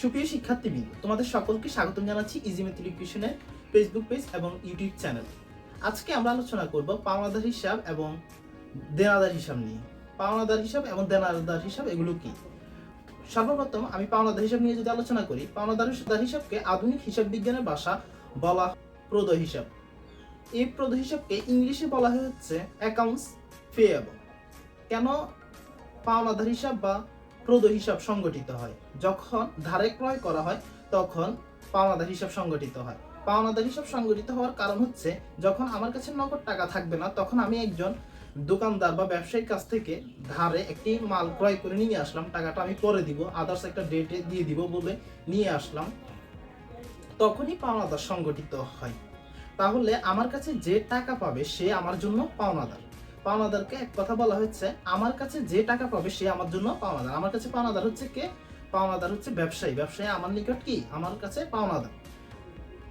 সুপ্রিয় শিক্ষার্থীবৃন্দ, তোমাদের সকলকে স্বাগতম জানাচ্ছি ইজি এডুকেশনের ফেসবুক পেজ এবং ইউটিউব চ্যানেল আজকে আমরা আলোচনা করব পাওনাদার হিসাব এবং দেনাদার হিসাব নিয়ে। পাওনাদার হিসাব এবং দেনাদার হিসাব এগুলো কি? সর্বপ্রথম আমি পাওনাদার হিসাব নিয়ে যদি আলোচনা করি, পাওনাদার হিসাবকে আধুনিক হিসাব বিজ্ঞানের ভাষা বলা প্রদ হিসাব। এই প্রদ হিসাবকে ইংলিশে বলা হচ্ছে অ্যাকাউন্টস পেয়েবল কেন পাওনাদার হিসাব বা প্রদ হিসাব সংগঠিত হয়। যখন ধারে ক্রয় করা হয়, তখন পাওনাদার হিসাব সংগঠিত হয়। পাওনাদার হিসাব সংগঠিত হওয়ার কারণ হচ্ছে, যখন আমার কাছে নগদ টাকা থাকবে না, তখন আমি একজন দোকানদার বা ব্যবসায়ীর কাছ থেকে ধারে একটি মাল ক্রয় করে নিয়ে আসলাম, টাকাটা আমি পরে দিব আদার্স একটা ডেটে দিয়ে দিব বলে নিয়ে আসলাম। তখনই পাওনাদার সংগঠিত হয়। তাহলে আমার কাছে যে টাকা পাবে, সে আমার জন্য পাওনাদার। পাওনাদারকে এক কথা বলা হচ্ছে, আমার কাছে যে টাকা পাবে সে আমার জন্য পাওনাদার। আমার কাছে পাওনাদার হচ্ছে কে? পাওনাদার হচ্ছে ব্যবসায়ী। ব্যবসায়ী আমার নিকট কি? আমার কাছে পাওনাদার।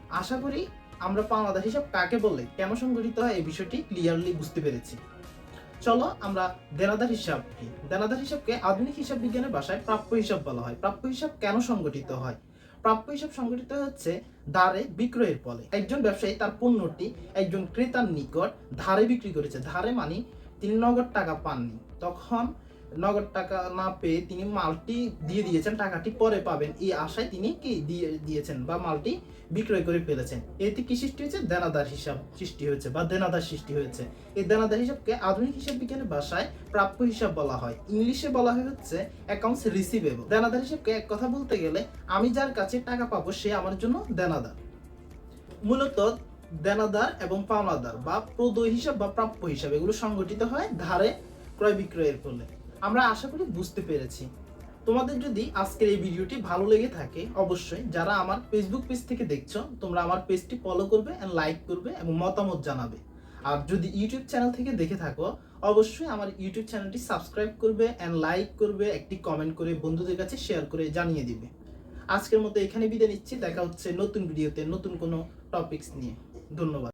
আশা করি আমরা পাওনাদার হিসাব কাকে বলে, কেন সংগঠিত হয়, এই বিষয়টি ক্লিয়ারলি বুঝতে পেরেছি। চলো আমরা দেনাদার হিসাব কি দেনাদার হিসাবকে আধুনিক হিসাব বিজ্ঞানের ভাষায় প্রাপ্য হিসাব বলা হয়। প্রাপ্য হিসাব কেন সংগঠিত হয়? প্রাপ্য হিসাব সংগঠিত হচ্ছে ধারে বিক্রয়ের ফলে একজন ব্যবসায়ী তার পণ্যটি একজন ক্রেতার নিকট ধারে বিক্রি করেছে। ধারে মানে তিন নগদ টাকা পাননি। তখন নগদ টাকা না পেয়ে তিনি মালটি দিয়ে দিয়েছেন, টাকাটি পরে পাবেন। এই আশায় তিনি কি দিয়ে, দিয়েছেন বা মালটি বিক্রয় করে ফেলেছেন? এতে কি সৃষ্টি হয়েছে? দেনাদার হিসাব সৃষ্টি হয়েছে বা দেনাদার সৃষ্টি হয়েছে। এই দেনাদার হিসাবকে আধুনিক হিসাব বিজ্ঞানের ভাষায় প্রাপ্য হিসাব বলা হয়। ইংলিশে বলা হয় হচ্ছে অ্যাকাউন্টস রিসিভেবল দেনাদার হিসাবকে এক কথা বলতে গেলে, আমি যার কাছে টাকা পাবো, সে আমার জন্য দেনাদার। মূলত দেনাদার এবং পাওনাদার বা প্রদ হিসাব বা প্রাপ্য হিসাব, এগুলো সংগঠিত হয় ধারে ক্রয় বিক্রয়ের ফলে। আমরা আশা করি বুঝতে পেরেছি। তোমাদের যদি আজকের এই ভিডিওটি ভালো লেগে থাকে, অবশ্যই যারা আমার ফেসবুক পেজ থেকে দেখছ, তোমরা আমার পেজটি ফলো করবে এন্ড লাইক করবে এবং মতামত জানাবে। আর যদি ইউটিউব চ্যানেল থেকে দেখে থাকো, অবশ্যই আমার ইউটিউব চ্যানেলটি সাবস্ক্রাইব করবে এন্ড লাইক করবে, একটি কমেন্ট করে বন্ধুদের কাছে শেয়ার করে জানিয়ে দিবে। আজকের মতো এখানে বিদায় নিচ্ছি, দেখা হচ্ছে নতুন ভিডিওতে নতুন কোনো টপিকস নিয়ে। ধন্যবাদ।